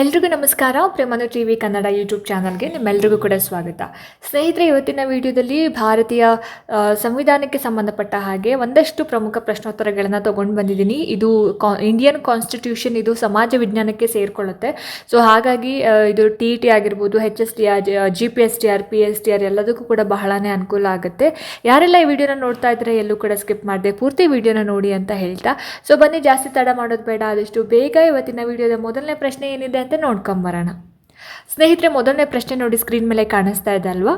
ಎಲ್ರಿಗೂ ನಮಸ್ಕಾರ. ಪ್ರೇಮನು ಟಿ ವಿ ಕನ್ನಡ ಯೂಟ್ಯೂಬ್ ಚಾನಲ್ಗೆ ನಿಮ್ಮೆಲ್ರಿಗೂ ಕೂಡ ಸ್ವಾಗತ. ಸ್ನೇಹಿತರೆ, ಇವತ್ತಿನ ವಿಡಿಯೋದಲ್ಲಿ ಭಾರತೀಯ ಸಂವಿಧಾನಕ್ಕೆ ಸಂಬಂಧಪಟ್ಟ ಹಾಗೆ ಒಂದಷ್ಟು ಪ್ರಮುಖ ಪ್ರಶ್ನೋತ್ತರಗಳನ್ನು ತೊಗೊಂಡು ಬಂದಿದ್ದೀನಿ. ಇದು ಕಾ ಇಂಡಿಯನ್ ಕಾನ್ಸ್ಟಿಟ್ಯೂಷನ್ ಇದು ಸಮಾಜ ವಿಜ್ಞಾನಕ್ಕೆ ಸೇರಿಕೊಳ್ಳುತ್ತೆ. ಸೊ ಹಾಗಾಗಿ ಇದು ಟಿ ಟಿ ಆಗಿರ್ಬೋದು H S T R G P S T R P S T R ಎಲ್ಲದಕ್ಕೂ ಕೂಡ ಬಹಳನೇ ಅನುಕೂಲ ಆಗುತ್ತೆ. ಯಾರೆಲ್ಲ ಈ ವಿಡಿಯೋನ ನೋಡ್ತಾ ಇದ್ದರೆ ಎಲ್ಲೂ ಕೂಡ ಸ್ಕಿಪ್ ಮಾಡಿದೆ, ಪೂರ್ತಿ ವಿಡಿಯೋನ ನೋಡಿ ಅಂತ ಹೇಳ್ತಾ. ಸೊ ಬನ್ನಿ, ಜಾಸ್ತಿ ತಡ ಮಾಡೋದು ಬೇಡ, ಆದಷ್ಟು ಬೇಗ ಇವತ್ತಿನ ವಿಡಿಯೋದ ಮೊದಲನೇ ಪ್ರಶ್ನೆ ಏನಿದೆ ಅಂತ ನೋಡ್ಕೊಂಬರೋಣ ಸ್ನೇಹಿತರೆ, ಮೊದಲನೇ ಪ್ರಶ್ನೆ ನೋಡಿ ಸ್ಕ್ರೀನ್ ಮೇಲೆ ಕಾಣಿಸ್ತಾ ಇದೆ ಅಲ್ವಾ?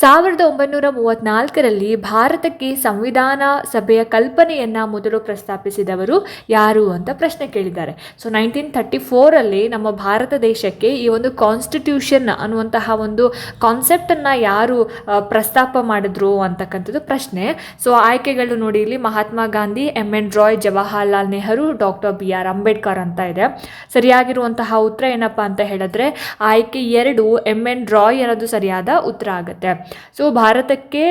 ಸಾವಿರದ ಒಂಬೈನೂರ ಮೂವತ್ತ್ನಾಲ್ಕರಲ್ಲಿ ಭಾರತಕ್ಕೆ ಸಂವಿಧಾನ ಸಭೆಯ ಕಲ್ಪನೆಯನ್ನು ಮೊದಲು ಪ್ರಸ್ತಾಪಿಸಿದವರು ಯಾರು ಅಂತ ಪ್ರಶ್ನೆ ಕೇಳಿದ್ದಾರೆ. ಸೊ ನೈನ್ಟೀನ್ ತರ್ಟಿ ಫೋರಲ್ಲಿ ನಮ್ಮ ಭಾರತ ದೇಶಕ್ಕೆ ಈ ಒಂದು ಕಾನ್ಸ್ಟಿಟ್ಯೂಷನ್ ಅನ್ನುವಂತಹ ಒಂದು ಕಾನ್ಸೆಪ್ಟನ್ನು ಯಾರು ಪ್ರಸ್ತಾಪ ಮಾಡಿದ್ರು ಅಂತಕ್ಕಂಥದ್ದು ಪ್ರಶ್ನೆ. ಸೊ ಆಯ್ಕೆಗಳು ನೋಡಿ ಇಲ್ಲಿ Mahatma Gandhi M N Roy, Jawaharlal Nehru, doctor B R Ambedkar ಅಂತ ಇದೆ. ಸರಿಯಾಗಿರುವಂತಹ ಉತ್ತರ ಏನಪ್ಪ ಅಂತ ಹೇಳಿದ್ರೆ ಆಯ್ಕೆ ಎರಡು ಎಂ ಎನ್ ರಾಯ್ ಅನ್ನೋದು ಸರಿಯಾದ ಉತ್ತರ ಆಗುತ್ತೆ. ಸೊ ಭಾರತಕ್ಕೆ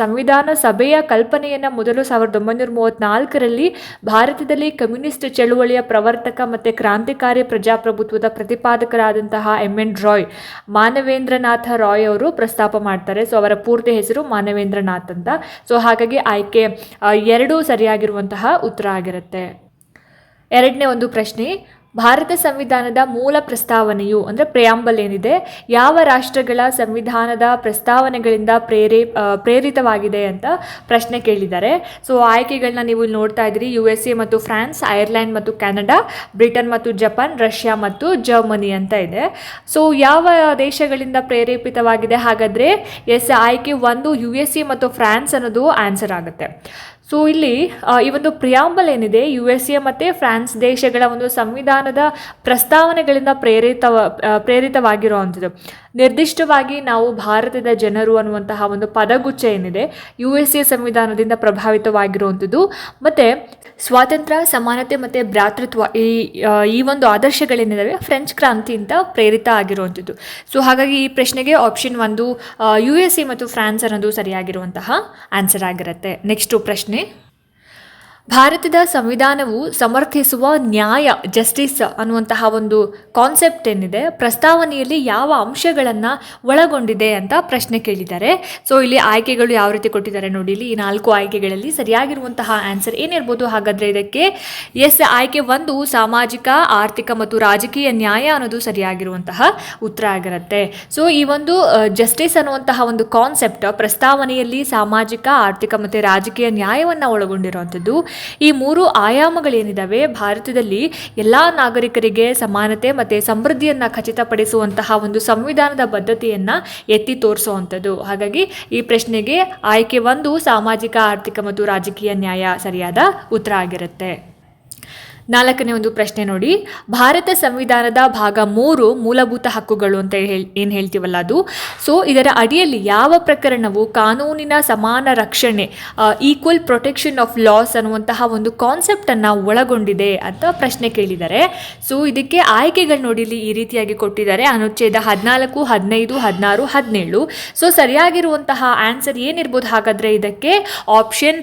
ಸಂವಿಧಾನ ಸಭೆಯ ಕಲ್ಪನೆಯನ್ನು ಮೊದಲು ಸಾವಿರದ ಒಂಬೈನೂರ ಮೂವತ್ತ್ನಾಲ್ಕರಲ್ಲಿ ಭಾರತದಲ್ಲಿ ಕಮ್ಯುನಿಸ್ಟ್ ಚಳುವಳಿಯ ಪ್ರವರ್ತಕ ಮತ್ತು ಕ್ರಾಂತಿಕಾರಿ ಪ್ರಜಾಪ್ರಭುತ್ವದ ಪ್ರತಿಪಾದಕರಾದಂತಹ ಎಂ ಎನ್ ರಾಯ್ ಮಾನವೇಂದ್ರನಾಥ ರಾಯ್ ಅವರು ಪ್ರಸ್ತಾಪ ಮಾಡ್ತಾರೆ. ಸೊ ಅವರ ಪೂರ್ತಿ ಹೆಸರು ಮಾನವೇಂದ್ರನಾಥ್ ಅಂತ. ಸೊ ಹಾಗಾಗಿ ಆಯ್ಕೆ ಎರಡೂ ಸರಿಯಾಗಿರುವಂತಹ ಉತ್ತರ ಆಗಿರುತ್ತೆ. ಎರಡನೇ ಒಂದು ಪ್ರಶ್ನೆ ಭಾರತ ಸಂವಿಧಾನದ ಮೂಲ ಪ್ರಸ್ತಾವನೆಯು, ಅಂದರೆ ಪ್ರಯಾಂಬಲ್ ಏನಿದೆ, ಯಾವ ರಾಷ್ಟ್ರಗಳ ಸಂವಿಧಾನದ ಪ್ರಸ್ತಾವನೆಗಳಿಂದ ಪ್ರೇರೇ ಪ್ರೇರಿತವಾಗಿದೆ ಅಂತ ಪ್ರಶ್ನೆ ಕೇಳಿದ್ದಾರೆ. ಸೊ ಆಯ್ಕೆಗಳನ್ನ ನೀವು ಇಲ್ಲಿ ನೋಡ್ತಾ ಇದ್ದೀರಿ. ಯು ಎಸ್ ಎ ಮತ್ತು ಫ್ರಾನ್ಸ್ ಐರ್ಲ್ಯಾಂಡ್ ಮತ್ತು ಕೆನಡಾ, ಬ್ರಿಟನ್ ಮತ್ತು ಜಪಾನ್, ರಷ್ಯಾ ಮತ್ತು ಜರ್ಮನಿ ಅಂತ ಇದೆ. ಸೊ ಯಾವ ದೇಶಗಳಿಂದ ಪ್ರೇರೇಪಿತವಾಗಿದೆ? ಹಾಗಾದರೆ, ಎಸ್, ಆಯ್ಕೆ ಒಂದು ಯು ಎಸ್ ಎ ಮತ್ತು ಫ್ರಾನ್ಸ್ ಅನ್ನೋದು ಆನ್ಸರ್ ಆಗುತ್ತೆ. ಸೊ ಇಲ್ಲಿ ಈ ಒಂದು ಪ್ರಿಯಾಂಬಲ್ ಏನಿದೆ ಯು ಎಸ್ ಎ ಮತ್ತು ಫ್ರಾನ್ಸ್ ದೇಶಗಳ ಒಂದು ಸಂವಿಧಾನದ ಪ್ರಸ್ತಾವನೆಗಳಿಂದ ಪ್ರೇರಿತವ ಪ್ರೇರಿತವಾಗಿರುವಂಥದ್ದು ನಿರ್ದಿಷ್ಟವಾಗಿ ನಾವು ಭಾರತದ ಜನರು ಅನ್ನುವಂತಹ ಒಂದು ಪದಗುಚ್ಛ ಏನಿದೆ ಯು ಎಸ್ ಎ ಸಂವಿಧಾನದಿಂದ ಪ್ರಭಾವಿತವಾಗಿರುವಂಥದ್ದು. ಮತ್ತು ಸ್ವಾತಂತ್ರ್ಯ, ಸಮಾನತೆ ಮತ್ತು ಭ್ರಾತೃತ್ವ ಈ ಈ ಒಂದು ಆದರ್ಶಗಳೇನಿದ್ದಾವೆ ಫ್ರೆಂಚ್ ಕ್ರಾಂತಿಯಿಂದ ಪ್ರೇರಿತ ಆಗಿರುವಂಥದ್ದು. ಸೊ ಹಾಗಾಗಿ ಈ ಪ್ರಶ್ನೆಗೆ ಆಪ್ಷನ್ ಒಂದು ಯು ಎಸ್ ಎ ಮತ್ತು ಫ್ರಾನ್ಸ್ ಅನ್ನೋದು ಸರಿಯಾಗಿರುವಂತಹ ಆನ್ಸರ್ ಆಗಿರುತ್ತೆ. ನೆಕ್ಸ್ಟು ಪ್ರಶ್ನೆ. ಭಾರತದ ಸಂವಿಧಾನವು ಸಮರ್ಥಿಸುವ ನ್ಯಾಯ ಜಸ್ಟಿಸ್ ಅನ್ನುವಂತಹ ಒಂದು ಕಾನ್ಸೆಪ್ಟ್ ಏನಿದೆ, ಪ್ರಸ್ತಾವನೆಯಲ್ಲಿ ಯಾವ ಅಂಶಗಳನ್ನು ಒಳಗೊಂಡಿದೆ ಅಂತ ಪ್ರಶ್ನೆ ಕೇಳಿದ್ದಾರೆ. ಸೊ ಇಲ್ಲಿ ಆಯ್ಕೆಗಳು ಯಾವ ರೀತಿ ಕೊಟ್ಟಿದ್ದಾರೆ ನೋಡಿ, ಇಲ್ಲಿ ಈ ನಾಲ್ಕು ಆಯ್ಕೆಗಳಲ್ಲಿ ಸರಿಯಾಗಿರುವಂತಹ ಆನ್ಸರ್ ಏನಿರ್ಬೋದು? ಹಾಗಾದರೆ ಇದಕ್ಕೆ ಎಸ್, ಆಯ್ಕೆ ಒಂದು, ಸಾಮಾಜಿಕ, ಆರ್ಥಿಕ ಮತ್ತು ರಾಜಕೀಯ ನ್ಯಾಯ ಅನ್ನೋದು ಸರಿಯಾಗಿರುವಂತಹ ಉತ್ತರ ಆಗಿರುತ್ತೆ. ಸೊ ಈ ಒಂದು ಜಸ್ಟಿಸ್ ಅನ್ನುವಂತಹ ಒಂದು ಕಾನ್ಸೆಪ್ಟ್ ಪ್ರಸ್ತಾವನೆಯಲ್ಲಿ ಸಾಮಾಜಿಕ, ಆರ್ಥಿಕ ಮತ್ತು ರಾಜಕೀಯ ನ್ಯಾಯವನ್ನು ಒಳಗೊಂಡಿರುವಂಥದ್ದು. ಈ ಮೂರು ಆಯಾಮಗಳೇನಿದ್ದಾವೆ ಭಾರತದಲ್ಲಿ ಎಲ್ಲ ನಾಗರಿಕರಿಗೆ ಸಮಾನತೆ ಮತ್ತು ಸಮೃದ್ಧಿಯನ್ನು ಖಚಿತಪಡಿಸುವಂತಹ ಒಂದು ಸಂವಿಧಾನದ ಬದ್ಧತೆಯನ್ನು ಎತ್ತಿ ತೋರಿಸುವಂಥದ್ದು. ಹಾಗಾಗಿ ಈ ಪ್ರಶ್ನೆಗೆ ಆಯ್ಕೆ ಒಂದು ಸಾಮಾಜಿಕ, ಆರ್ಥಿಕ ಮತ್ತು ರಾಜಕೀಯ ನ್ಯಾಯ ಸರಿಯಾದ ಉತ್ತರ ಆಗಿರುತ್ತೆ. ನಾಲ್ಕನೇ ಒಂದು ಪ್ರಶ್ನೆ ನೋಡಿ. ಭಾರತ ಸಂವಿಧಾನದ ಭಾಗ ಮೂರು ಮೂಲಭೂತ ಹಕ್ಕುಗಳು ಅಂತ ಏನು ಹೇಳ್ತೀವಲ್ಲ ಅದು. ಸೊ ಇದರ ಅಡಿಯಲ್ಲಿ ಯಾವ ಪ್ರಕರಣವು ಕಾನೂನಿನ ಸಮಾನ ರಕ್ಷಣೆ ಈಕ್ವಲ್ ಪ್ರೊಟೆಕ್ಷನ್ ಆಫ್ ಲಾಸ್ ಅನ್ನುವಂತಹ ಒಂದು ಕಾನ್ಸೆಪ್ಟನ್ನು ಒಳಗೊಂಡಿದೆ ಅಂತ ಪ್ರಶ್ನೆ ಕೇಳಿದ್ದಾರೆ. ಸೊ ಇದಕ್ಕೆ ಆಯ್ಕೆಗಳು ನೋಡಿ ಇಲ್ಲಿ ಈ ರೀತಿಯಾಗಿ ಕೊಟ್ಟಿದ್ದಾರೆ. ಅನುಚ್ಛೇದ ಹದಿನಾಲ್ಕು, ಹದಿನೈದು, ಹದಿನಾರು, ಹದಿನೇಳು. ಸೊ ಸರಿಯಾಗಿರುವಂತಹ ಆನ್ಸರ್ ಏನಿರ್ಬೋದು ಹಾಗಾದರೆ ಇದಕ್ಕೆ? ಆಪ್ಷನ್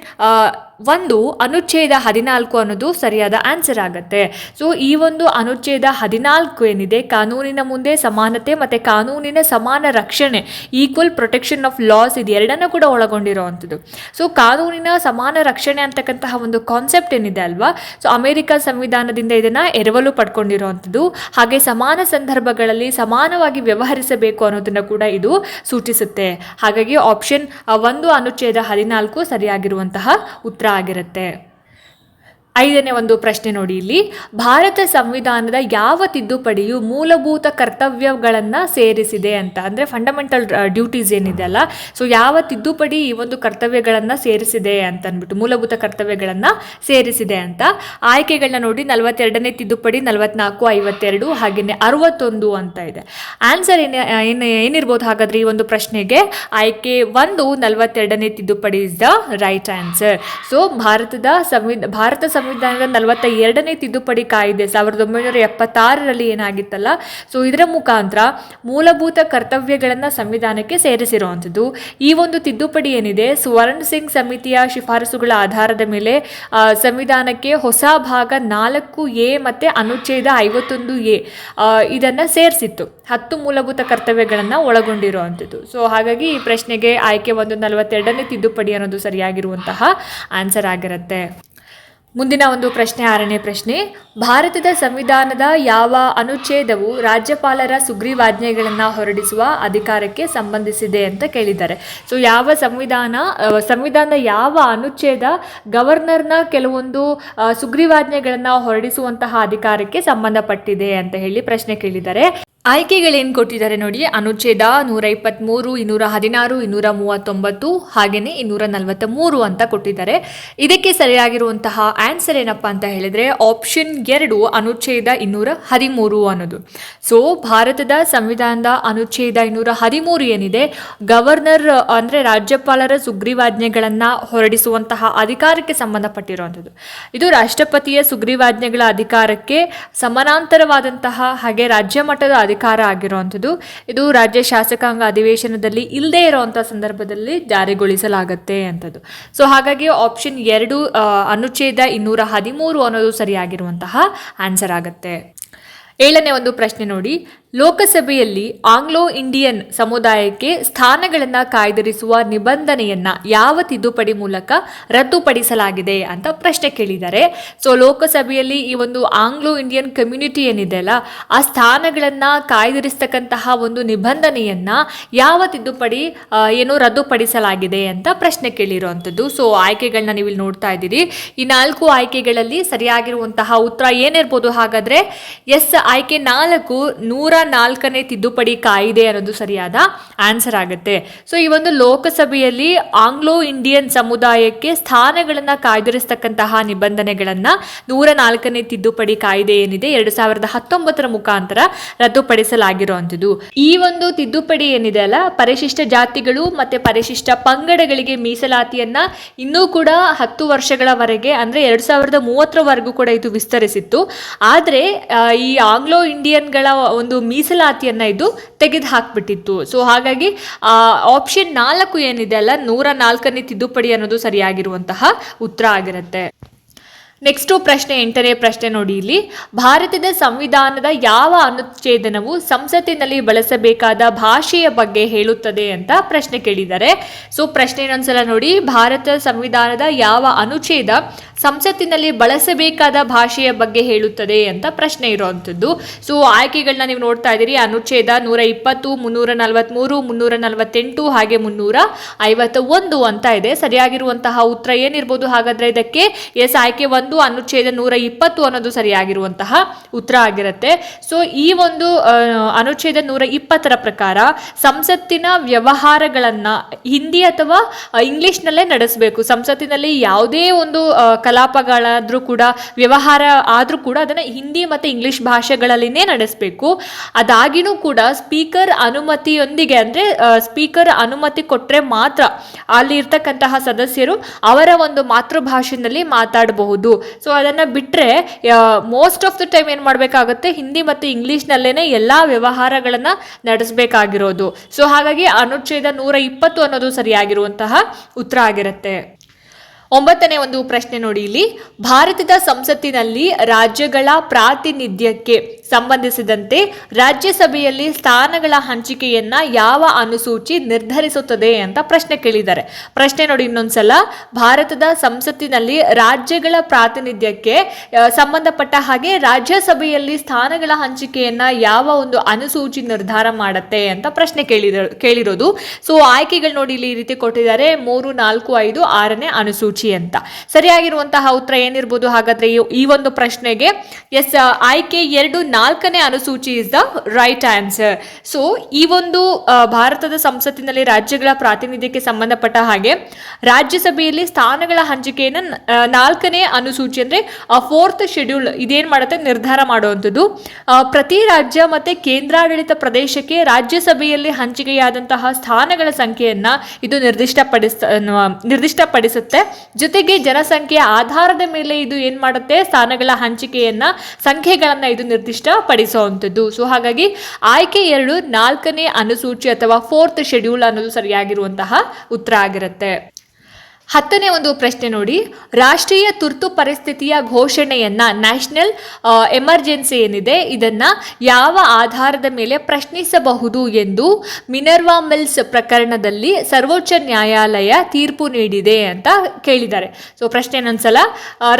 ಒಂದು ಅನುಚ್ಛೇದ ಹದಿನಾಲ್ಕು ಅನ್ನೋದು ಸರಿಯಾದ ಆನ್ಸರ್ ಆಗುತ್ತೆ. ಸೊ ಈ ಒಂದು ಅನುಚ್ಛೇದ ಹದಿನಾಲ್ಕು ಏನಿದೆ? ಕಾನೂನಿನ ಮುಂದೆ ಸಮಾನತೆ ಮತ್ತು ಕಾನೂನಿನ ಸಮಾನ ರಕ್ಷಣೆ ಈಕ್ವಲ್ ಪ್ರೊಟೆಕ್ಷನ್ ಆಫ್ ಲಾಸ್ ಇದು ಎರಡನ್ನೂ ಕೂಡ ಒಳಗೊಂಡಿರುವಂಥದ್ದು ಸೊ ಕಾನೂನಿನ ಸಮಾನ ರಕ್ಷಣೆ ಅಂತಕ್ಕಂತಹ ಒಂದು ಕಾನ್ಸೆಪ್ಟ್ ಏನಿದೆ ಅಲ್ವಾ? ಸೊ ಅಮೆರಿಕ ಸಂವಿಧಾನದಿಂದ ಇದನ್ನು ಎರವಲು ಪಡ್ಕೊಂಡಿರುವಂಥದ್ದು ಹಾಗೆ ಸಮಾನ ಸಂದರ್ಭಗಳಲ್ಲಿ ಸಮಾನವಾಗಿ ವ್ಯವಹರಿಸಬೇಕು ಅನ್ನೋದನ್ನು ಕೂಡ ಇದು ಸೂಚಿಸುತ್ತೆ. ಹಾಗಾಗಿ ಆಪ್ಷನ್ ಒಂದು ಅನುಚ್ಛೇದ ಹದಿನಾಲ್ಕು ಸರಿಯಾಗಿರುವಂತಹ ಉತ್ತರ ಆಗಿರುತ್ತೆ ಐದನೇ ಒಂದು ಪ್ರಶ್ನೆ ನೋಡಿ ಇಲ್ಲಿ. ಭಾರತ ಸಂವಿಧಾನದ ಯಾವ ತಿದ್ದುಪಡಿಯು ಮೂಲಭೂತ ಕರ್ತವ್ಯಗಳನ್ನು ಸೇರಿಸಿದೆ ಅಂತ. ಅಂದರೆ ಫಂಡಮೆಂಟಲ್ ಡ್ಯೂಟೀಸ್ ಏನಿದೆ ಅಲ್ಲ. ಸೊ ಯಾವ ತಿದ್ದುಪಡಿ ಈ ಒಂದು ಕರ್ತವ್ಯಗಳನ್ನು ಸೇರಿಸಿದೆ ಅಂತ ಅಂದ್ಬಿಟ್ಟು, ಮೂಲಭೂತ ಕರ್ತವ್ಯಗಳನ್ನು ಸೇರಿಸಿದೆ ಅಂತ. ಆಯ್ಕೆಗಳನ್ನ ನೋಡಿ, ನಲವತ್ತೆರಡನೇ ತಿದ್ದುಪಡಿ, ನಲವತ್ನಾಲ್ಕು, ಐವತ್ತೆರಡು ಹಾಗೆಯೇ ಅರವತ್ತೊಂದು ಅಂತ ಇದೆ. ಆನ್ಸರ್ ಏನು ಏನು, ಏನಿರ್ಬೋದು ಹಾಗಾದ್ರೆ ಈ ಒಂದು ಪ್ರಶ್ನೆಗೆ? ಆಯ್ಕೆ ಒಂದು, ನಲವತ್ತೆರಡನೇ ತಿದ್ದುಪಡಿ is the right answer so ಭಾರತದ ಸಂವಿಧಾನ ಭಾರತ ಸಂವಿಧಾನದ ನಲವತ್ತ ಎರಡನೇ ತಿದ್ದುಪಡಿ ಕಾಯ್ದೆ ಸಾವಿರದ ಒಂಬೈನೂರ ಎಪ್ಪತ್ತಾರರಲ್ಲಿ ಏನಾಗಿತ್ತಲ್ಲ? ಸೊ ಇದರ ಮುಖಾಂತರ ಮೂಲಭೂತ ಕರ್ತವ್ಯಗಳನ್ನು ಸಂವಿಧಾನಕ್ಕೆ ಸೇರಿಸಿರುವಂಥದ್ದು. ಈ ಒಂದು ತಿದ್ದುಪಡಿ ಏನಿದೆ? ಸುವರ್ಣ ಸಿಂಗ್ ಸಮಿತಿಯ ಶಿಫಾರಸುಗಳ ಆಧಾರದ ಮೇಲೆ ಸಂವಿಧಾನಕ್ಕೆ ಹೊಸ ಭಾಗ ನಾಲ್ಕು ಎ ಮತ್ತು ಅನುಚ್ಛೇದ ಐವತ್ತೊಂದು ಎ ಇದನ್ನು ಸೇರಿಸಿತ್ತು. ಹತ್ತು ಮೂಲಭೂತ ಕರ್ತವ್ಯಗಳನ್ನು ಒಳಗೊಂಡಿರುವಂಥದ್ದು. ಸೊ ಹಾಗಾಗಿ ಈ ಪ್ರಶ್ನೆಗೆ ಆಯ್ಕೆ ಒಂದು ನಲವತ್ತೆರಡನೇ ತಿದ್ದುಪಡಿ ಅನ್ನೋದು ಸರಿಯಾಗಿರುವಂತಹ ಆನ್ಸರ್ ಆಗಿರುತ್ತೆ. ಮುಂದಿನ ಒಂದು ಪ್ರಶ್ನೆ, ಆರನೇ ಪ್ರಶ್ನೆ. ಭಾರತದ ಸಂವಿಧಾನದ ಯಾವ ಅನುಚ್ಛೇದವು ರಾಜ್ಯಪಾಲರ ಸುಗ್ರೀವಾಜ್ಞೆಗಳನ್ನು ಹೊರಡಿಸುವ ಅಧಿಕಾರಕ್ಕೆ ಸಂಬಂಧಿಸಿದೆ ಅಂತ ಕೇಳಿದ್ದಾರೆ. ಸೊ ಯಾವ ಸಂವಿಧಾನ ಸಂವಿಧಾನದ ಯಾವ ಅನುಚ್ಛೇದ ಗವರ್ನರ್ನ ಕೆಲವೊಂದು ಸುಗ್ರೀವಾಜ್ಞೆಗಳನ್ನು ಹೊರಡಿಸುವಂತಹ ಅಧಿಕಾರಕ್ಕೆ ಸಂಬಂಧಪಟ್ಟಿದೆ ಅಂತ ಹೇಳಿ ಪ್ರಶ್ನೆ ಕೇಳಿದ್ದಾರೆ. ಆಯ್ಕೆಗಳೇನು ಕೊಟ್ಟಿದ್ದಾರೆ ನೋಡಿ? ಅನುಚ್ಛೇದ ನೂರ ಇಪ್ಪತ್ತ್ಮೂರು ಇನ್ನೂರ ಹದಿನಾರು, ಇನ್ನೂರ ಮೂವತ್ತೊಂಬತ್ತು ಹಾಗೆಯೇ ಇನ್ನೂರ ನಲವತ್ತ ಮೂರು ಅಂತ ಕೊಟ್ಟಿದ್ದಾರೆ. ಇದಕ್ಕೆ ಸರಿಯಾಗಿರುವಂತಹ ಆನ್ಸರ್ ಏನಪ್ಪ ಅಂತ ಹೇಳಿದರೆ ಆಪ್ಷನ್ ಎರಡು, ಅನುಚ್ಛೇದ ಇನ್ನೂರ ಹದಿಮೂರು ಅನ್ನೋದು. ಸೊ ಭಾರತದ ಸಂವಿಧಾನದ ಅನುಚ್ಛೇದ ಇನ್ನೂರ ಹದಿಮೂರು ಏನಿದೆ? ಗವರ್ನರ್ ಅಂದರೆ ರಾಜ್ಯಪಾಲರ ಸುಗ್ರೀವಾಜ್ಞೆಗಳನ್ನು ಹೊರಡಿಸುವಂತಹ ಅಧಿಕಾರಕ್ಕೆ ಸಂಬಂಧಪಟ್ಟಿರುವಂಥದ್ದು. ಇದು ರಾಷ್ಟ್ರಪತಿಯ ಸುಗ್ರೀವಾಜ್ಞೆಗಳ ಅಧಿಕಾರಕ್ಕೆ ಸಮಾನಾಂತರವಾದಂತಹ ಹಾಗೆ ರಾಜ್ಯ ಮಟ್ಟದ ಅಧಿಕಾರ ಆಗಿರುವಂಥದ್ದು. ಇದು ರಾಜ್ಯ ಶಾಸಕಾಂಗ ಅಧಿವೇಶನದಲ್ಲಿ ಇಲ್ಲದೇ ಇರುವಂಥ ಸಂದರ್ಭದಲ್ಲಿ ಜಾರಿಗೊಳಿಸಲಾಗತ್ತೆ ಅಂಥದ್ದು. ಸೊ ಹಾಗಾಗಿ ಆಪ್ಷನ್ ಎರಡು ಅನುಚ್ಛೇದ ಇನ್ನೂರ ಹದಿಮೂರು ಅನ್ನೋದು ಸರಿಯಾಗಿರುವಂತಹ ಆನ್ಸರ್ ಆಗುತ್ತೆ. ಏಳನೇ ಒಂದು ಪ್ರಶ್ನೆ ನೋಡಿ. ಲೋಕಸಭೆಯಲ್ಲಿ ಆಂಗ್ಲೋ ಇಂಡಿಯನ್ ಸಮುದಾಯಕ್ಕೆ ಸ್ಥಾನಗಳನ್ನು ಕಾಯ್ದಿರಿಸುವ ನಿಬಂಧನೆಯನ್ನ ಯಾವ ತಿದ್ದುಪಡಿ ಮೂಲಕ ರದ್ದುಪಡಿಸಲಾಗಿದೆ ಅಂತ ಪ್ರಶ್ನೆ ಕೇಳಿದ್ದಾರೆ. ಸೊ ಲೋಕಸಭೆಯಲ್ಲಿ ಈ ಒಂದು ಆಂಗ್ಲೋ ಇಂಡಿಯನ್ ಕಮ್ಯುನಿಟಿ ಏನಿದೆ ಅಲ್ಲ, ಆ ಸ್ಥಾನಗಳನ್ನು ಕಾಯ್ದಿರಿಸ್ತಕ್ಕಂತಹ ಒಂದು ನಿಬಂಧನೆಯನ್ನ ಯಾವ ತಿದ್ದುಪಡಿ ಏನು ರದ್ದುಪಡಿಸಲಾಗಿದೆ ಅಂತ ಪ್ರಶ್ನೆ ಕೇಳಿರುವಂಥದ್ದು. ಸೊ ಆಯ್ಕೆಗಳನ್ನ ನೀವು ಇಲ್ಲಿ ನೋಡ್ತಾ ಇದ್ದೀರಿ. ಈ ನಾಲ್ಕು ಆಯ್ಕೆಗಳಲ್ಲಿ ಸರಿಯಾಗಿರುವಂತಹ ಉತ್ತರ ಏನಿರ್ಬೋದು ಹಾಗಾದ್ರೆ, ಎಸ್ ಆಯ್ಕೆ ನಾಲ್ಕು ನೂರ ನಾಲ್ಕನೇ ತಿದ್ದುಪಡಿ ಕಾಯಿದೆ ಅನ್ನೋದು ಸರಿಯಾದ ಆನ್ಸರ್ ಆಗುತ್ತೆ. ಸೊ ಈ ಒಂದು ಲೋಕಸಭೆಯಲ್ಲಿ ಆಂಗ್ಲೋ ಇಂಡಿಯನ್ ಸಮುದಾಯಕ್ಕೆ ಸ್ಥಾನಗಳನ್ನು ಕಾಯ್ದಿರಿಸ್ತಕ್ಕಂತಹ ನಿಬಂಧನೆಗಳನ್ನ ನೂರ ನಾಲ್ಕನೇ ತಿದ್ದುಪಡಿ ಕಾಯ್ದೆ ಏನಿದೆ, ಎರಡು ಸಾವಿರದ ಹತ್ತೊಂಬತ್ತರ ಮುಖಾಂತರ ರದ್ದುಪಡಿಸಲಾಗಿರುವಂಥದ್ದು. ಈ ಒಂದು ತಿದ್ದುಪಡಿ ಏನಿದೆ ಅಲ್ಲ, ಪರಿಶಿಷ್ಟ ಜಾತಿಗಳು ಮತ್ತೆ ಪರಿಶಿಷ್ಟ ಪಂಗಡಗಳಿಗೆ ಮೀಸಲಾತಿಯನ್ನ ಇನ್ನೂ ಕೂಡ ಹತ್ತು ವರ್ಷಗಳವರೆಗೆ, ಅಂದ್ರೆ ಎರಡು ಸಾವಿರದ ಮೂವತ್ತರವರೆಗೂ ಕೂಡ ಇದು ವಿಸ್ತರಿಸಿತ್ತು. ಆದರೆ ಈ ಆಂಗ್ಲೋ ಇಂಡಿಯನ್ಗಳ ಒಂದು ಮೀಸಲಾತಿಯನ್ನ ಇದು ತೆಗೆದು ಹಾಕ್ಬಿಟ್ಟಿತ್ತು ಸೊ ಹಾಗಾಗಿ ಆಪ್ಷನ್ ನಾಲ್ಕು ಏನಿದೆ ಅಲ್ಲ, ನೂರ ನಾಲ್ಕನೇ ತಿದ್ದುಪಡಿ ಅನ್ನೋದು ಸರಿಯಾಗಿರುವಂತಹ ಉತ್ತರ ಆಗಿರುತ್ತೆ. ನೆಕ್ಸ್ಟು ಪ್ರಶ್ನೆ, ಎಂಟನೇ ಪ್ರಶ್ನೆ ನೋಡಿ ಇಲ್ಲಿ. ಭಾರತದ ಸಂವಿಧಾನದ ಯಾವ ಅನುಚ್ಛೇದನವು ಸಂಸತ್ತಿನಲ್ಲಿ ಬಳಸಬೇಕಾದ ಭಾಷೆಯ ಬಗ್ಗೆ ಹೇಳುತ್ತದೆ ಅಂತ ಪ್ರಶ್ನೆ ಕೇಳಿದ್ದಾರೆ. ಸೊ ಪ್ರಶ್ನೆ ಇನ್ನೊಂದ್ಸಲ ನೋಡಿ, ಭಾರತ ಸಂವಿಧಾನದ ಯಾವ ಅನುಚ್ಛೇದ ಸಂಸತ್ತಿನಲ್ಲಿ ಬಳಸಬೇಕಾದ ಭಾಷೆಯ ಬಗ್ಗೆ ಹೇಳುತ್ತದೆ ಅಂತ ಪ್ರಶ್ನೆ ಇರುವಂಥದ್ದು. ಸೊ ಆಯ್ಕೆಗಳನ್ನ ನೀವು ನೋಡ್ತಾ ಇದ್ದೀರಿ. ಅನುಚ್ಛೇದ ನೂರ ಇಪ್ಪತ್ತು ಮುನ್ನೂರ ನಲವತ್ತ್ಮೂರು ಮುನ್ನೂರ ನಲವತ್ತೆಂಟು ಹಾಗೆ ಮುನ್ನೂರ ಐವತ್ತ ಒಂದು ಅಂತ ಇದೆ. ಸರಿಯಾಗಿರುವಂತಹ ಉತ್ತರ ಏನಿರ್ಬೋದು? ಹಾಗಾದರೆ ಇದಕ್ಕೆ ಎಸ್, ಆಯ್ಕೆ ಒಂದು, ಅನುಚ್ಛೇದ ನೂರ ಇಪ್ಪತ್ತು ಅನ್ನೋದು ಸರಿಯಾಗಿರುವಂತಹ ಉತ್ತರ ಆಗಿರುತ್ತೆ. ಸೊ ಈ ಒಂದು ಅನುಚ್ಛೇದ ನೂರ ಇಪ್ಪತ್ತರ ಪ್ರಕಾರ ಸಂಸತ್ತಿನ ವ್ಯವಹಾರಗಳನ್ನು ಹಿಂದಿ ಅಥವಾ ಇಂಗ್ಲಿಷ್ನಲ್ಲೇ ನಡೆಸಬೇಕು. ಸಂಸತ್ತಿನಲ್ಲಿ ಯಾವುದೇ ಒಂದು ಕಲಾಪಗಳಾದ್ರೂ ಕೂಡ, ವ್ಯವಹಾರ ಆದರೂ ಕೂಡ ಅದನ್ನು ಹಿಂದಿ ಮತ್ತು ಇಂಗ್ಲೀಷ್ ಭಾಷೆಗಳಲ್ಲಿನೇ ನಡೆಸಬೇಕು. ಅದಾಗಿನೂ ಕೂಡ ಸ್ಪೀಕರ್ ಅನುಮತಿಯೊಂದಿಗೆ ಅಂದರೆ ಸ್ಪೀಕರ್ ಅನುಮತಿ ಕೊಟ್ಟರೆ ಮಾತ್ರ ಅಲ್ಲಿ ಇರ್ತಕ್ಕಂತಹ ಸದಸ್ಯರು ಅವರ ಒಂದು ಮಾತೃಭಾಷೆಯಲ್ಲಿ ಮಾತಾಡಬಹುದು. ಸೊ ಅದನ್ನು ಬಿಟ್ಟರೆ ಮೋಸ್ಟ್ ಆಫ್ ದ ಟೈಮ್ ಏನು ಮಾಡಬೇಕಾಗುತ್ತೆ, ಹಿಂದಿ ಮತ್ತು ಇಂಗ್ಲೀಷ್ನಲ್ಲೇ ಎಲ್ಲ ವ್ಯವಹಾರಗಳನ್ನು ನಡೆಸಬೇಕಾಗಿರೋದು. ಸೊ ಹಾಗಾಗಿ ಅನುಚ್ಛೇದ ನೂರ ಇಪ್ಪತ್ತು ಅನ್ನೋದು ಸರಿಯಾಗಿರುವಂತಹ ಉತ್ತರ ಆಗಿರುತ್ತೆ. ಒಂಬತ್ತನೇ ಒಂದು ಪ್ರಶ್ನೆ ನೋಡಿ ಇಲ್ಲಿ. ಭಾರತದ ಸಂಸತ್ತಿನಲ್ಲಿ ರಾಜ್ಯಗಳ ಪ್ರಾತಿನಿಧ್ಯಕ್ಕೆ ಸಂಬಂಧಿಸಿದಂತೆ ರಾಜ್ಯಸಭೆಯಲ್ಲಿ ಸ್ಥಾನಗಳ ಹಂಚಿಕೆಯನ್ನ ಯಾವ ಅನುಸೂಚಿ ನಿರ್ಧರಿಸುತ್ತದೆ ಅಂತ ಪ್ರಶ್ನೆ ಕೇಳಿದ್ದಾರೆ. ಪ್ರಶ್ನೆ ನೋಡಿ ಇನ್ನೊಂದ್ಸಲ. ಭಾರತದ ಸಂಸತ್ತಿನಲ್ಲಿ ರಾಜ್ಯಗಳ ಪ್ರಾತಿನಿಧ್ಯಕ್ಕೆ ಸಂಬಂಧಪಟ್ಟ ಹಾಗೆ ರಾಜ್ಯಸಭೆಯಲ್ಲಿ ಸ್ಥಾನಗಳ ಹಂಚಿಕೆಯನ್ನ ಯಾವ ಒಂದು ಅನುಸೂಚಿ ನಿರ್ಧಾರ ಮಾಡುತ್ತೆ ಅಂತ ಪ್ರಶ್ನೆ ಕೇಳಿದ, ಕೇಳಿರೋದು. ಸೊ ಆಯ್ಕೆಗಳು ನೋಡಿ ಇಲ್ಲಿ ಈ ರೀತಿ ಕೊಟ್ಟಿದ್ದಾರೆ. ಮೂರು, ನಾಲ್ಕು, ಐದು, ಆರನೇ ಅನುಸೂಚಿ. ಅಂತ. ಸರಿಯಾಗಿರುವಂತಹ ಉತ್ತರ ಏನಿರ್ಬೋದು? ಹಾಗಾದ್ರೆ ಈ- ಒಂದು ಪ್ರಶ್ನೆಗೆ ಎಸ್ ಆಯ್ಕೆ ಎರಡು ನಾಲ್ಕನೇ ಅನುಸೂಚಿ is the right answer so ಈ ಒಂದು ಭಾರತದ ಸಂಸತ್ತಿನಲ್ಲಿ ರಾಜ್ಯಗಳ ಪ್ರಾತಿನಿಧ್ಯಕ್ಕೆ ಸಂಬಂಧಪಟ್ಟ ಹಾಗೆ ರಾಜ್ಯಸಭೆಯಲ್ಲಿ ಸ್ಥಾನಗಳ ಹಂಚಿಕೆಯನ್ನು ನಾಲ್ಕನೇ ಅನುಸೂಚಿ ಅಂದ್ರೆ ಫೋರ್ತ್ ಶೆಡ್ಯೂಲ್ ಇದೇನು ಮಾಡುತ್ತೆ? ನಿರ್ಧಾರ ಮಾಡುವಂಥದ್ದು. ಪ್ರತಿ ರಾಜ್ಯ ಮತ್ತೆ ಕೇಂದ್ರಾಡಳಿತ ಪ್ರದೇಶಕ್ಕೆ ರಾಜ್ಯಸಭೆಯಲ್ಲಿ ಹಂಚಿಕೆಯಾದಂತಹ ಸ್ಥಾನಗಳ ಸಂಖ್ಯೆಯನ್ನ ಇದು ನಿರ್ದಿಷ್ಟಪಡಿಸ್ ನಿರ್ದಿಷ್ಟಪಡಿಸುತ್ತೆ. ಜೊತೆಗೆ ಜನಸಂಖ್ಯೆಯ ಆಧಾರದ ಮೇಲೆ ಇದು ಏನು ಮಾಡುತ್ತೆ? ಸ್ಥಾನಗಳ ಹಂಚಿಕೆಯನ್ನ, ಸಂಖ್ಯೆಗಳನ್ನ ಇದು ನಿರ್ದಿಷ್ಟಪಡಿಸುವಂಥದ್ದು. ಸೊ ಹಾಗಾಗಿ ಆಯ್ಕೆ ಎರಡು ನಾಲ್ಕನೇ ಅನುಸೂಚಿ ಅಥವಾ ಫೋರ್ತ್ ಶೆಡ್ಯೂಲ್ ಅನ್ನೋದು ಸರಿಯಾಗಿರುವಂತಹ ಉತ್ತರ ಆಗಿರುತ್ತೆ. ಹತ್ತನೇ ಒಂದು ಪ್ರಶ್ನೆ ನೋಡಿ. ರಾಷ್ಟ್ರೀಯ ತುರ್ತು ಪರಿಸ್ಥಿತಿಯ ಘೋಷಣೆಯನ್ನ ನ್ಯಾಷನಲ್ ಎಮರ್ಜೆನ್ಸಿ ಏನಿದೆ, ಇದನ್ನ ಯಾವ ಆಧಾರದ ಮೇಲೆ ಪ್ರಶ್ನಿಸಬಹುದು ಎಂದು ಮಿನರ್ವಾ ಮಿಲ್ಸ್ ಪ್ರಕರಣದಲ್ಲಿ ಸರ್ವೋಚ್ಚ ನ್ಯಾಯಾಲಯ ತೀರ್ಪು ನೀಡಿದೆ ಅಂತ ಕೇಳಿದ್ದಾರೆ. ಸೊ ಪ್ರಶ್ನೆ ಇನ್ನೊಂದ್ಸಲ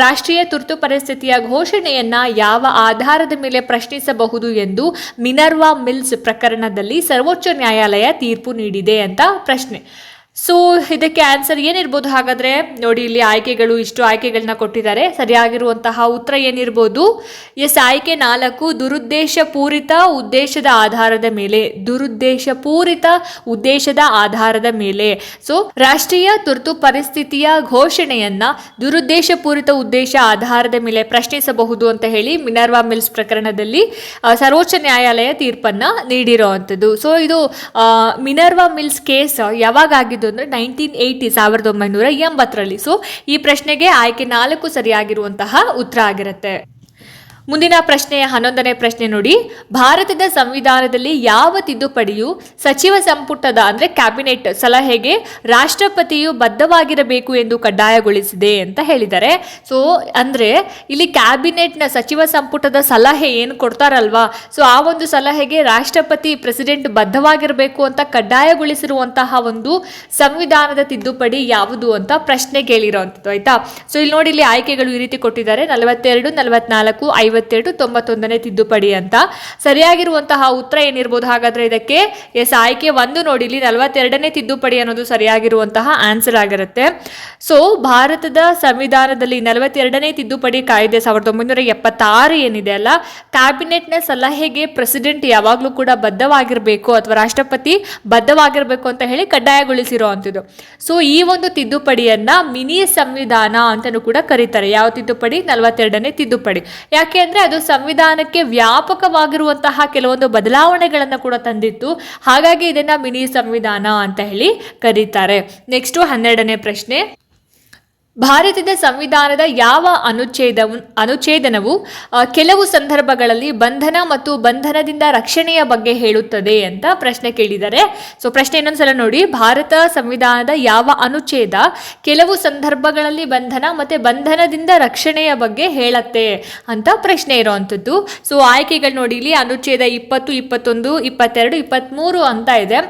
ರಾಷ್ಟ್ರೀಯ ತುರ್ತು ಪರಿಸ್ಥಿತಿಯ ಘೋಷಣೆಯನ್ನ ಯಾವ ಆಧಾರದ ಮೇಲೆ ಪ್ರಶ್ನಿಸಬಹುದು ಎಂದು ಮಿನರ್ವಾ ಮಿಲ್ಸ್ ಪ್ರಕರಣದಲ್ಲಿ ಸರ್ವೋಚ್ಚ ನ್ಯಾಯಾಲಯ ತೀರ್ಪು ನೀಡಿದೆ ಅಂತ ಪ್ರಶ್ನೆ. ಸೊ ಇದಕ್ಕೆ ಆನ್ಸರ್ ಏನಿರ್ಬೋದು? ಹಾಗಾದ್ರೆ ನೋಡಿ, ಇಲ್ಲಿ ಆಯ್ಕೆಗಳು, ಇಷ್ಟು ಆಯ್ಕೆಗಳನ್ನ ಕೊಟ್ಟಿದ್ದಾರೆ. ಸರಿಯಾಗಿರುವಂತಹ ಉತ್ತರ ಏನಿರ್ಬೋದು? ಎಸ್, ಆಯ್ಕೆ ನಾಲ್ಕು ದುರುದ್ದೇಶ ಪೂರಿತ ಉದ್ದೇಶದ ಆಧಾರದ ಮೇಲೆ. ದುರುದ್ದೇಶ ಪೂರಿತ ಉದ್ದೇಶದ ಆಧಾರದ ಮೇಲೆ. ಸೊ ರಾಷ್ಟ್ರೀಯ ತುರ್ತು ಪರಿಸ್ಥಿತಿಯ ಘೋಷಣೆಯನ್ನ ದುರುದ್ದೇಶ ಪೂರಿತ ಉದ್ದೇಶ ಆಧಾರದ ಮೇಲೆ ಪ್ರಶ್ನಿಸಬಹುದು ಅಂತ ಹೇಳಿ ಮಿನರ್ವಾ ಮಿಲ್ಸ್ ಪ್ರಕರಣದಲ್ಲಿ ಸರ್ವೋಚ್ಚ ನ್ಯಾಯಾಲಯ ತೀರ್ಪನ್ನ ನೀಡಿರುವಂಥದ್ದು. ಸೊ ಇದು ಮಿನರ್ವಾ ಮಿಲ್ಸ್ ಕೇಸ್ ಯಾವಾಗ ಅಂದರೆ ನೈನ್ಟೀನ್ ಏಯ್ಟಿ ಸಾವಿರದ ಒಂಬೈನೂರ ಎಂಬತ್ತರಲ್ಲಿ. ಸೊ ಈ ಪ್ರಶ್ನೆಗೆ ಆಯ್ಕೆ ನಾಲ್ಕು ಸರಿಯಾಗಿರುವಂತಹ ಉತ್ತರ ಆಗಿರುತ್ತೆ. ಮುಂದಿನ ಪ್ರಶ್ನೆಯ ಹನ್ನೊಂದನೇ ಪ್ರಶ್ನೆ ನೋಡಿ. ಭಾರತದ ಸಂವಿಧಾನದಲ್ಲಿ ಯಾವ ತಿದ್ದುಪಡಿಯು ಸಚಿವ ಸಂಪುಟದ, ಅಂದರೆ ಕ್ಯಾಬಿನೆಟ್ ಸಲಹೆಗೆ ರಾಷ್ಟ್ರಪತಿಯು ಬದ್ಧವಾಗಿರಬೇಕು ಎಂದು ಕಡ್ಡಾಯಗೊಳಿಸಿದೆ ಅಂತ ಹೇಳಿದ್ದಾರೆ ಸೊ ಅಂದರೆ ಇಲ್ಲಿ ಕ್ಯಾಬಿನೆಟ್ನ ಸಚಿವ ಸಂಪುಟದ ಸಲಹೆ ಏನು ಕೊಡ್ತಾರಲ್ವಾ? ಸೊ ಆ ಒಂದು ಸಲಹೆಗೆ ರಾಷ್ಟ್ರಪತಿ, ಪ್ರೆಸಿಡೆಂಟ್ ಬದ್ಧವಾಗಿರಬೇಕು ಅಂತ ಕಡ್ಡಾಯಗೊಳಿಸಿರುವಂತಹ ಒಂದು ಸಂವಿಧಾನದ ತಿದ್ದುಪಡಿ ಯಾವುದು ಅಂತ ಪ್ರಶ್ನೆ ಕೇಳಿರೋವಂಥದ್ದು ಆಯಿತಾ? ಸೊ ಇಲ್ಲಿ ನೋಡಿ, ಇಲ್ಲಿ ಆಯ್ಕೆಗಳು ಈ ರೀತಿ ಕೊಟ್ಟಿದ್ದಾರೆ. ನಲವತ್ತೆರಡು, ನಲವತ್ನಾಲ್ಕು ಐವತ್ತೆರಡು, ತೊಂಬತ್ತೊಂದನೇ ತಿದ್ದುಪಡಿ ಅಂತ. ಸರಿಯಾಗಿರುವಂತಹ ಉತ್ತರ ಏನಿರ್ಬೋದು? ಹಾಗಾದ್ರೆ ಇದಕ್ಕೆ ಎಸ್, ಆಯ್ಕೆ ಒಂದು ನೋಡಿ. ಇಲ್ಲಿ ನಲವತ್ತೆರಡನೇ ತಿದ್ದುಪಡಿ ಅನ್ನೋದು ಸರಿಯಾಗಿರುವಂತಹ ಆನ್ಸರ್ ಆಗಿರುತ್ತೆ. ಸೊ ಭಾರತದ ಸಂವಿಧಾನದಲ್ಲಿ ನಲವತ್ತೆರಡನೇ ತಿದ್ದುಪಡಿ ಕಾಯ್ದೆ ಸಾವಿರದ ಒಂಬೈನೂರ ಎಪ್ಪತ್ತಾರು ಏನಿದೆ ಅಲ್ಲ? ಕ್ಯಾಬಿನೆಟ್ನ ಸಲಹೆಗೆ ಪ್ರೆಸಿಡೆಂಟ್ ಯಾವಾಗಲೂ ಕೂಡ ಬದ್ಧವಾಗಿರಬೇಕು ಅಥವಾ ರಾಷ್ಟ್ರಪತಿ ಬದ್ಧವಾಗಿರಬೇಕು ಅಂತ ಹೇಳಿ ಕಡ್ಡಾಯಗೊಳಿಸಿರುವಂಥದ್ದು ಸೊ ಈ ಒಂದು ತಿದ್ದುಪಡಿಯನ್ನ ಮಿನಿ ಸಂವಿಧಾನ ಅಂತಲೂ ಕೂಡ ಕರೀತಾರೆ. ಯಾವ ತಿದ್ದುಪಡಿ? ನಲವತ್ತೆರಡನೇ ತಿದ್ದುಪಡಿ. ಯಾಕೆ ಅಂದ್ರೆ ಅದು ಸಂವಿಧಾನಕ್ಕೆ ವ್ಯಾಪಕವಾಗಿರುವಂತಹ ಕೆಲವೊಂದು ಬದಲಾವಣೆಗಳನ್ನು ಕೂಡ ತಂದಿತ್ತು. ಹಾಗಾಗಿ ಇದನ್ನ ಮಿನಿ ಸಂವಿಧಾನ ಅಂತ ಹೇಳಿ ಕರೀತಾರೆ. ನೆಕ್ಸ್ಟು ಹನ್ನೆರಡನೇ ಪ್ರಶ್ನೆ. ಭಾರತದ ಸಂವಿಧಾನದ ಯಾವ ಅನುಚ್ಛೇದ ಅನುಚ್ಛೇದನವು ಕೆಲವು ಸಂದರ್ಭಗಳಲ್ಲಿ ಬಂಧನ ಮತ್ತು ಬಂಧನದಿಂದ ರಕ್ಷಣೆಯ ಬಗ್ಗೆ ಹೇಳುತ್ತದೆ ಅಂತ ಪ್ರಶ್ನೆ ಕೇಳಿದ್ದಾರೆ ಸೊ ಪ್ರಶ್ನೆ ಇನ್ನೊಂದ್ಸಲ ನೋಡಿ. ಭಾರತ ಸಂವಿಧಾನದ ಯಾವ ಅನುಚ್ಛೇದ ಕೆಲವು ಸಂದರ್ಭಗಳಲ್ಲಿ ಬಂಧನ ಮತ್ತು ಬಂಧನದಿಂದ ರಕ್ಷಣೆಯ ಬಗ್ಗೆ ಹೇಳತ್ತೆ ಅಂತ ಪ್ರಶ್ನೆ ಇರುವಂಥದ್ದು. ಸೊ ಆಯ್ಕೆಗಳು ನೋಡಿ ಇಲ್ಲಿ, ಅನುಚ್ಛೇದ ಇಪ್ಪತ್ತು, ಇಪ್ಪತ್ತೊಂದು, ಇಪ್ಪತ್ತೆರಡು, ಇಪ್ಪತ್ತ್ಮೂರು ಅಂತ ಇದೆ.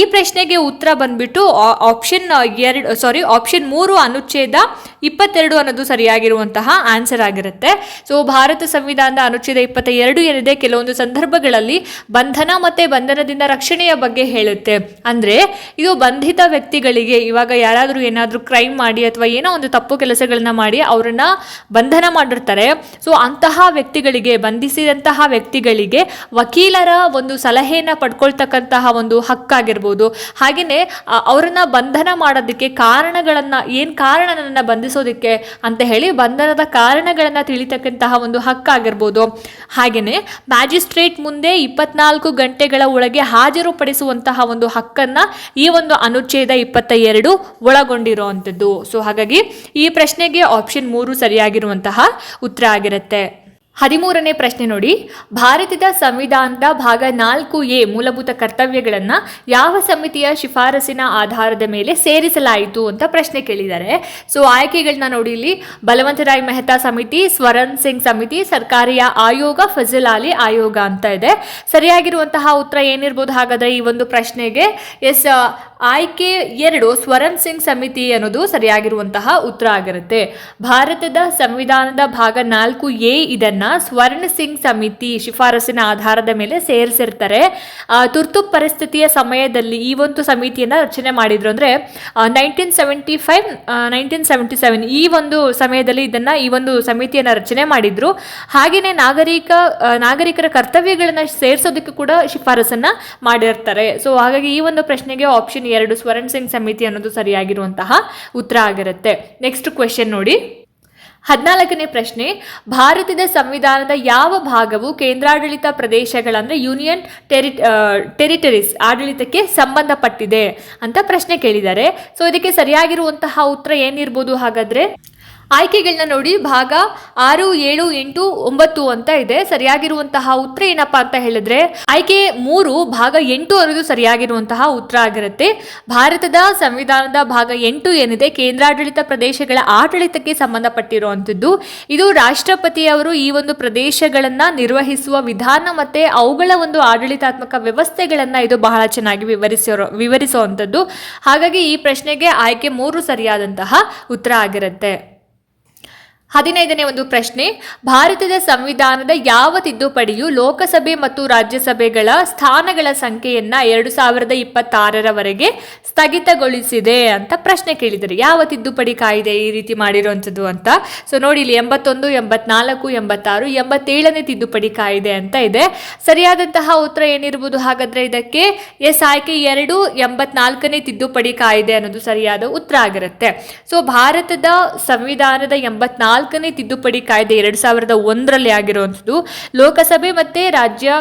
ಈ ಪ್ರಶ್ನೆಗೆ ಉತ್ತರ ಬಂದ್ಬಿಟ್ಟು ಆಪ್ಷನ್ ಎರಡು ಸಾರಿ ಆಪ್ಷನ್ ಮೂರು ಅನುಚ್ಛೇದ ചെയ്ത ಇಪ್ಪತ್ತೆರಡು ಅನ್ನೋದು ಸರಿಯಾಗಿರುವಂತಹ ಆನ್ಸರ್ ಆಗಿರುತ್ತೆ. ಸೊ ಭಾರತ ಸಂವಿಧಾನದ ಅನುಚ್ಛೇದ ಇಪ್ಪತ್ತ ಎರಡು ಏನಿದೆ? ಕೆಲವೊಂದು ಸಂದರ್ಭಗಳಲ್ಲಿ ಬಂಧನ ಮತ್ತೆ ಬಂಧನದಿಂದ ರಕ್ಷಣೆಯ ಬಗ್ಗೆ ಹೇಳುತ್ತೆ. ಅಂದ್ರೆ, ಇದು ಬಂಧಿತ ವ್ಯಕ್ತಿಗಳಿಗೆ, ಇವಾಗ ಯಾರಾದರೂ ಏನಾದರೂ ಕ್ರೈಮ್ ಮಾಡಿ ಅಥವಾ ಏನೋ ಒಂದು ತಪ್ಪು ಕೆಲಸಗಳನ್ನ ಮಾಡಿ ಅವರನ್ನ ಬಂಧನ ಮಾಡಿರ್ತಾರೆ. ಸೊ ಅಂತಹ ವ್ಯಕ್ತಿಗಳಿಗೆ, ಬಂಧಿಸಿದಂತಹ ವ್ಯಕ್ತಿಗಳಿಗೆ ವಕೀಲರ ಒಂದು ಸಲಹೆಯನ್ನು ಪಡ್ಕೊಳ್ತಕ್ಕಂತಹ ಒಂದು ಹಕ್ಕಾಗಿರ್ಬೋದು. ಹಾಗೆಯೇ ಅವರನ್ನ ಬಂಧನ ಮಾಡೋದಕ್ಕೆ ಕಾರಣಗಳನ್ನು, ಏನು ಕಾರಣ ನನ್ನನ್ನು ಬಂಧಿಸೋದಕ್ಕೆ ಅಂತ ಹೇಳಿ ಬಂಧನದ ಕಾರಣಗಳನ್ನು ತಿಳಿತಕ್ಕಂತಹ ಒಂದು ಹಕ್ಕಾಗಿರ್ಬೋದು. ಹಾಗೆಯೇ ಮ್ಯಾಜಿಸ್ಟ್ರೇಟ್ ಮುಂದೆ ಇಪ್ಪತ್ನಾಲ್ಕು ಗಂಟೆಗಳ ಒಳಗೆ ಹಾಜರುಪಡಿಸುವಂತಹ ಒಂದು ಹಕ್ಕನ್ನು ಈ ಒಂದು ಅನುಚ್ಛೇದ ಇಪ್ಪತ್ತ ಎರಡು ಒಳಗೊಂಡಿರುವಂಥದ್ದು. ಸೊ ಹಾಗಾಗಿ ಈ ಪ್ರಶ್ನೆಗೆ ಆಪ್ಷನ್ ಮೂರು ಸರಿಯಾಗಿರುವಂತಹ ಉತ್ತರ ಆಗಿರುತ್ತೆ. ಹದಿಮೂರನೇ ಪ್ರಶ್ನೆ ನೋಡಿ. ಭಾರತದ ಸಂವಿಧಾನದ ಭಾಗ ನಾಲ್ಕು ಎ ಮೂಲಭೂತ ಕರ್ತವ್ಯಗಳನ್ನು ಯಾವ ಸಮಿತಿಯ ಶಿಫಾರಸಿನ ಆಧಾರದ ಮೇಲೆ ಸೇರಿಸಲಾಯಿತು ಅಂತ ಪ್ರಶ್ನೆ ಕೇಳಿದ್ದಾರೆ. ಸೊ ಆಯ್ಕೆಗಳನ್ನ ನೋಡಿ ಇಲ್ಲಿ. ಬಲವಂತರಾಯ್ ಮೆಹ್ತಾ ಸಮಿತಿ, ಸ್ವರನ್ ಸಿಂಗ್ ಸಮಿತಿ, ಸರ್ಕಾರಿಯ ಆಯೋಗ, ಫಜಲ್ ಅಲಿ ಆಯೋಗ ಅಂತ ಇದೆ. ಸರಿಯಾಗಿರುವಂತಹ ಉತ್ತರ ಏನಿರ್ಬೋದು ಹಾಗಾದ್ರೆ ಈ ಒಂದು ಪ್ರಶ್ನೆಗೆ? ಎಸ್ ಆಯ್ಕೆ ಎರಡು ಸ್ವರನ್ ಸಿಂಗ್ ಸಮಿತಿ ಅನ್ನೋದು ಸರಿಯಾಗಿರುವಂತಹ ಉತ್ತರ ಆಗಿರುತ್ತೆ. ಭಾರತದ ಸಂವಿಧಾನದ ಭಾಗ ನಾಲ್ಕು ಎ ಇದನ್ನ ಸ್ವರ್ಣ ಸಿಂಗ್ ಸಮಿತಿ ಶಿಫಾರಸಿನ ಆಧಾರದ ಮೇಲೆ ಸೇರಿಸಿರ್ತಾರೆ. ತುರ್ತು ಪರಿಸ್ಥಿತಿಯ ಸಮಯದಲ್ಲಿ ಈ ಒಂದು ಸಮಿತಿಯನ್ನ ರಚನೆ ಮಾಡಿದ್ರು ಅಂದ್ರೆ nineteen seventy five nineteen seventy seven ಈ ಒಂದು ಸಮಯದಲ್ಲಿ ಇದನ್ನ ಈ ಒಂದು ಸಮಿತಿಯನ್ನ ರಚನೆ ಮಾಡಿದ್ರು. ಹಾಗೆಯೇ ನಾಗರಿಕ ನಾಗರಿಕರ ಕರ್ತವ್ಯಗಳನ್ನ ಸೇರಿಸೋದಕ್ಕೆ ಕೂಡ ಶಿಫಾರಸನ್ನ ಮಾಡಿರ್ತಾರೆ. ಸೊ ಹಾಗಾಗಿ ಈ ಒಂದು ಪ್ರಶ್ನೆಗೆ ಆಪ್ಷನ್ ಎರಡು ಸ್ವರಣ್ ಸಿಂಗ್ ಸಮಿತಿ ಅನ್ನೋದು ಸರಿಯಾಗಿರುವಂತಹ ಉತ್ತರ ಆಗಿರುತ್ತೆ. ನೆಕ್ಸ್ಟ್ ಕ್ವೆಶನ್ ನೋಡಿ. ಹದಿನಾಲ್ಕನೇ ಪ್ರಶ್ನೆ, ಭಾರತದ ಸಂವಿಧಾನದ ಯಾವ ಭಾಗವು ಕೇಂದ್ರಾಡಳಿತ ಪ್ರದೇಶಗಳಂದ್ರೆ ಯೂನಿಯನ್ ಟೆರಿ ಟೆರಿಟರೀಸ್, ಆಡಳಿತಕ್ಕೆ ಸಂಬಂಧಪಟ್ಟಿದೆ ಅಂತ ಪ್ರಶ್ನೆ ಕೇಳಿದ್ದಾರೆ. ಸೊ ಇದಕ್ಕೆ ಸರಿಯಾಗಿರುವಂತಹ ಉತ್ತರ ಏನಿರ್ಬೋದು ಹಾಗಾದ್ರೆ? ಆಯ್ಕೆಗಳನ್ನ ನೋಡಿ ಭಾಗ ಆರು, ಏಳು, ಎಂಟು, ಒಂಬತ್ತು ಅಂತ ಇದೆ. ಸರಿಯಾಗಿರುವಂತಹ ಉತ್ತರ ಏನಪ್ಪಾ ಅಂತ ಹೇಳಿದ್ರೆ ಆಯ್ಕೆ ಮೂರು, ಭಾಗ ಎಂಟು ಅನ್ನೋದು ಸರಿಯಾಗಿರುವಂತಹ ಉತ್ತರ ಆಗಿರುತ್ತೆ. ಭಾರತದ ಸಂವಿಧಾನದ ಭಾಗ ಎಂಟು ಏನಿದೆ? ಕೇಂದ್ರಾಡಳಿತ ಪ್ರದೇಶಗಳ ಆಡಳಿತಕ್ಕೆ ಸಂಬಂಧಪಟ್ಟಿರುವಂಥದ್ದು. ಇದು ರಾಷ್ಟ್ರಪತಿಯವರು ಈ ಒಂದು ಪ್ರದೇಶಗಳನ್ನ ನಿರ್ವಹಿಸುವ ವಿಧಾನ ಮತ್ತೆ ಅವುಗಳ ಒಂದು ಆಡಳಿತಾತ್ಮಕ ವ್ಯವಸ್ಥೆಗಳನ್ನ ಇದು ಬಹಳ ಚೆನ್ನಾಗಿ ವಿವರಿಸಿರೋ, ವಿವರಿಸುವಂಥದ್ದು. ಹಾಗಾಗಿ ಈ ಪ್ರಶ್ನೆಗೆ ಆಯ್ಕೆ ಮೂರು ಸರಿಯಾದಂತಹ ಉತ್ತರ ಆಗಿರುತ್ತೆ. ಹದಿನೈದನೇ ಒಂದು ಪ್ರಶ್ನೆ, ಭಾರತದ ಸಂವಿಧಾನದ ಯಾವ ತಿದ್ದುಪಡಿಯು ಲೋಕಸಭೆ ಮತ್ತು ರಾಜ್ಯಸಭೆಗಳ ಸ್ಥಾನಗಳ ಸಂಖ್ಯೆಯನ್ನ ಎರಡು ಸಾವಿರದ ಇಪ್ಪತ್ತಾರರವರೆಗೆ ಸ್ಥಗಿತಗೊಳಿಸಿದೆ ಅಂತ ಪ್ರಶ್ನೆ ಕೇಳಿದರು ಯಾವ ತಿದ್ದುಪಡಿ ಕಾಯ್ದೆ ಈ ರೀತಿ ಮಾಡಿರುವಂಥದ್ದು ಅಂತ? ಸೊ ನೋಡಿ, ಇಲ್ಲಿ ಎಂಬತ್ತೊಂದು, ಎಂಬತ್ನಾಲ್ಕು, ಎಂಬತ್ತಾರು, ಎಂಬತ್ತೇಳನೇ ತಿದ್ದುಪಡಿ ಕಾಯ್ದೆ ಅಂತ ಇದೆ. ಸರಿಯಾದಂತಹ ಉತ್ತರ ಏನಿರ್ಬೋದು? ಹಾಗಾದ್ರೆ ಇದಕ್ಕೆ ಎಸ್ ಆಯ್ಕೆ ಎರಡು, ಎಂಬತ್ನಾಲ್ಕನೇ ತಿದ್ದುಪಡಿ ಕಾಯ್ದೆ ಅನ್ನೋದು ಸರಿಯಾದ ಉತ್ತರ ಆಗಿರುತ್ತೆ. ಸೊ ಭಾರತದ ಸಂವಿಧಾನದ ಎಂಬತ್ನಾಲ್ಕನೇ ತಿದ್ದುಪಡಿ ಕಾಯ್ದೆ ಎರಡು ಸಾವಿರದ ಒಂದರಲ್ಲಿ ಆಗಿರುವಂಥದ್ದು, ಲೋಕಸಭೆ ಮತ್ತೆ ರಾಜ್ಯ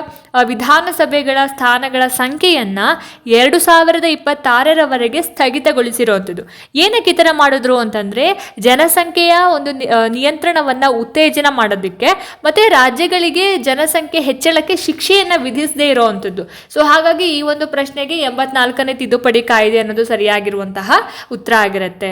ವಿಧಾನಸಭೆಗಳ ಸ್ಥಾನಗಳ ಸಂಖ್ಯೆಯನ್ನ ಎರಡು ಸಾವಿರದ ಇಪ್ಪತ್ತಾರರವರೆಗೆ ಸ್ಥಗಿತಗೊಳಿಸಿರುವಂಥದ್ದು. ಏನಕ್ಕೆ ಈ ಥರ ಮಾಡಿದ್ರು ಅಂತಂದ್ರೆ, ಜನಸಂಖ್ಯೆಯ ಒಂದು ನಿಯಂತ್ರಣವನ್ನ ಉತ್ತೇಜನ ಮಾಡೋದಕ್ಕೆ ಮತ್ತೆ ರಾಜ್ಯಗಳಿಗೆ ಜನಸಂಖ್ಯೆ ಹೆಚ್ಚಳಕ್ಕೆ ಶಿಕ್ಷೆಯನ್ನ ವಿಧಿಸದೇ ಇರುವಂಥದ್ದು. ಸೊ, ಹಾಗಾಗಿ ಈ ಒಂದು ಪ್ರಶ್ನೆಗೆ ಎಂಬತ್ನಾಲ್ಕನೇ ತಿದ್ದುಪಡಿ ಕಾಯ್ದೆ ಅನ್ನೋದು ಸರಿಯಾಗಿರುವಂತಹ ಉತ್ತರ ಆಗಿರುತ್ತೆ.